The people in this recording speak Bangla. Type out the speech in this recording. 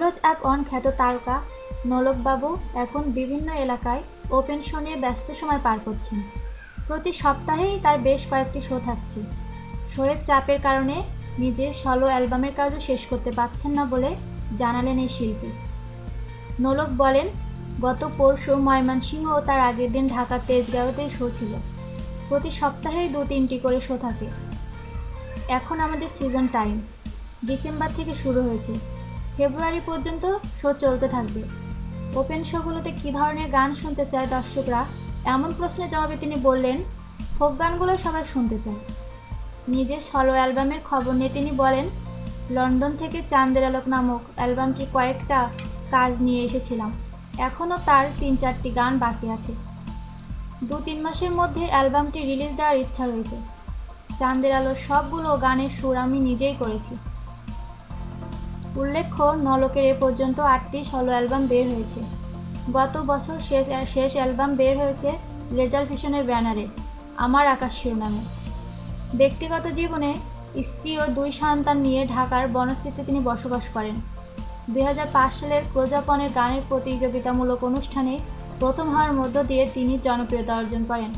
হলুদ এক অন খ্যাত তারকা নলকবাবু এখন বিভিন্ন এলাকায় ওপেন শো নিয়ে ব্যস্ত সময় পার করছেন। প্রতি সপ্তাহেই তার বেশ কয়েকটি শো থাকছে। শোয়ের চাপের কারণে নিজের সলো অ্যালবামের কাজও শেষ করতে পারছেন না বলে জানালেন এই শিল্পী। নোলক বলেন, গত পরশু ময়মনসিংহ ও তার আগের দিন ঢাকার তেজগাঁওতেই শো ছিল। প্রতি সপ্তাহেই দু তিনটি করে শো থাকে। এখন আমাদের সিজন টাইম ডিসেম্বর থেকে শুরু হয়েছে। ফেব্রুয়ারি পর্যন্ত শো চলতে থাকবে। ওপেন শোগুলোতে কী ধরনের গান শুনতে চায় দর্শকরা? এমন প্রশ্নের জবাবে তিনি বললেন, ফোক গানগুলো সবাই শুনতে চায়। নিজের সলো অ্যালবামের খবর নিয়ে তিনি বলেন, লন্ডন থেকে চাঁদের আলোক নামক অ্যালবামটি কয়েকটা কাজ নিয়ে এসেছিলাম। এখনও তার তিন চারটি গান বাকি আছে। দু তিন মাসের মধ্যে অ্যালবামটি রিলিজ দেওয়ার ইচ্ছা রয়েছে। চাঁদের আলোর সবগুলো গানের সুর আমি নিজেই করেছি। উল্লেখ্য, নলকের এ পর্যন্ত আটটি সলো অ্যালবাম বের হয়েছে। গত বছর শেষ শেষ অ্যালবাম বের হয়েছে লেজার ফিশনের ব্যানারে, আমার আকাশ শিরোনামে। ব্যক্তিগত জীবনে স্ত্রী ও দুই সন্তান নিয়ে ঢাকার বনশ্রীতে তিনি বসবাস করেন। দু হাজার পাঁচ সালের প্রজাপনের গানের প্রতিযোগিতামূলক অনুষ্ঠানে প্রথম হওয়ার মধ্য দিয়ে তিনি জনপ্রিয়তা অর্জন করেন।